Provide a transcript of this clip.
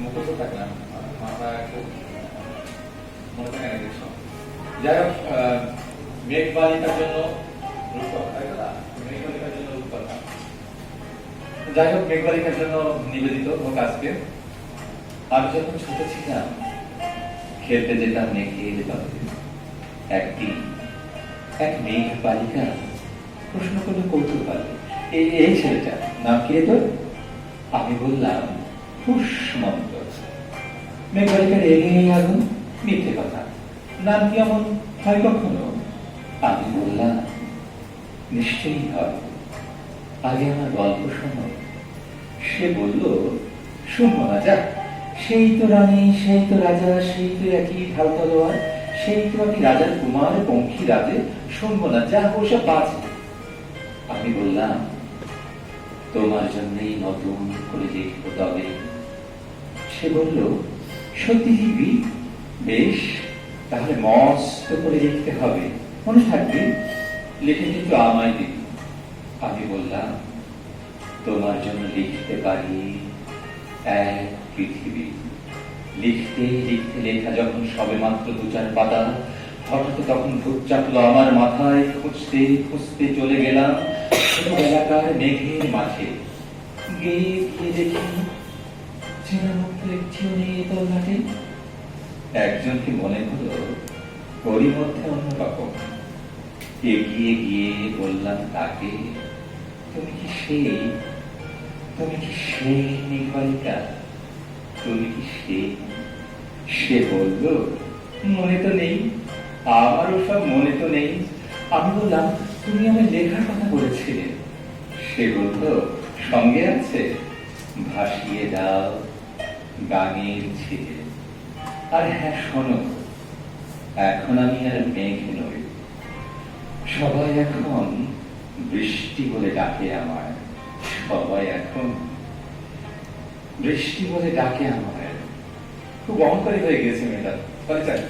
মুখস্থ থাকে না মাথা খুব মনে থাকে না কিছু যাই হোক আহ, মেঘ বালিকার জন্য রূপকথা তাই মেঘ বালিকার জন্য যাই হোক মেঘ বালিকার জন্য নিবেদিত হোক আজকে আমি যখন ছোট ছিলাম খেলতে যেতাম মেঘের বাড়ি একদিন এক মেঘ বালিকা প্রশ্ন করল কৌতূহল এই এই ছেলেটা নাম কি তোর? আমি বললাম পুষ্মন্ত মেঘ বালিকা রেগে আগুন, মিথ্যে কথা। নাম কি এমন? হয় কখনো? আমি বললাম, নিশ্চয়ই হয়। আগে আমার গল্প শোনো। সে বলল সেই তো রানী, সেই তো রাজা, সেই তো একই ঢাল তলোয়ার, সেই তো আমি রাজার কুমার, পঙ্খী রাজে, শুনব না, যা ওসব বাজে আমি বললাম, তোমার জন্যই নতুন করে লিখব তবে সে বলল, সত্যি লিখবি বেশ, তাহলে মস্ত করে লিখতে হবে। মনে থাকবে, লিখে কিন্তু আমায় দিবি। আমি বললাম, তোমার জন্য লিখতে পারি এক পৃথিবী। লিখতে লিখতে লেখা যখন সবে মাত্র দু চার পাতা, হঠাৎ তখন ভূত চাপলো আমার মাথায়, খুঁজতে খুঁজতে চলে গেলাম। ছোটবেলাকার মেঘের গিয়ে গিয়ে দেখি এ তল্লাটে একজনকে মনে হলো ওরই মধ্যে অন্যরকম এগিয়ে গিয়ে বললাম, তাকে? তুমি কি সেই? তুমি কি সেই নিকলিকা তুমি কি সেই? সে বলল, মনে তো নেই, আমারও সব মনে তো নেই। আমি বললাম, তুমি আমার লেখার কথা বলেছিলে। সে বলল, সঙ্গে আছে, ভাসিয়ে দাও। গানের ছেলে আর হ্যাঁ শোনো, এখন আমি আর মেঘ নই। সবাই এখন বৃষ্টি বলে ডাকে আমায় সবাই এখন বৃষ্টি বলে ডাকে আমায় খুব অহংকারী হয়ে গেছে মেয়েটা।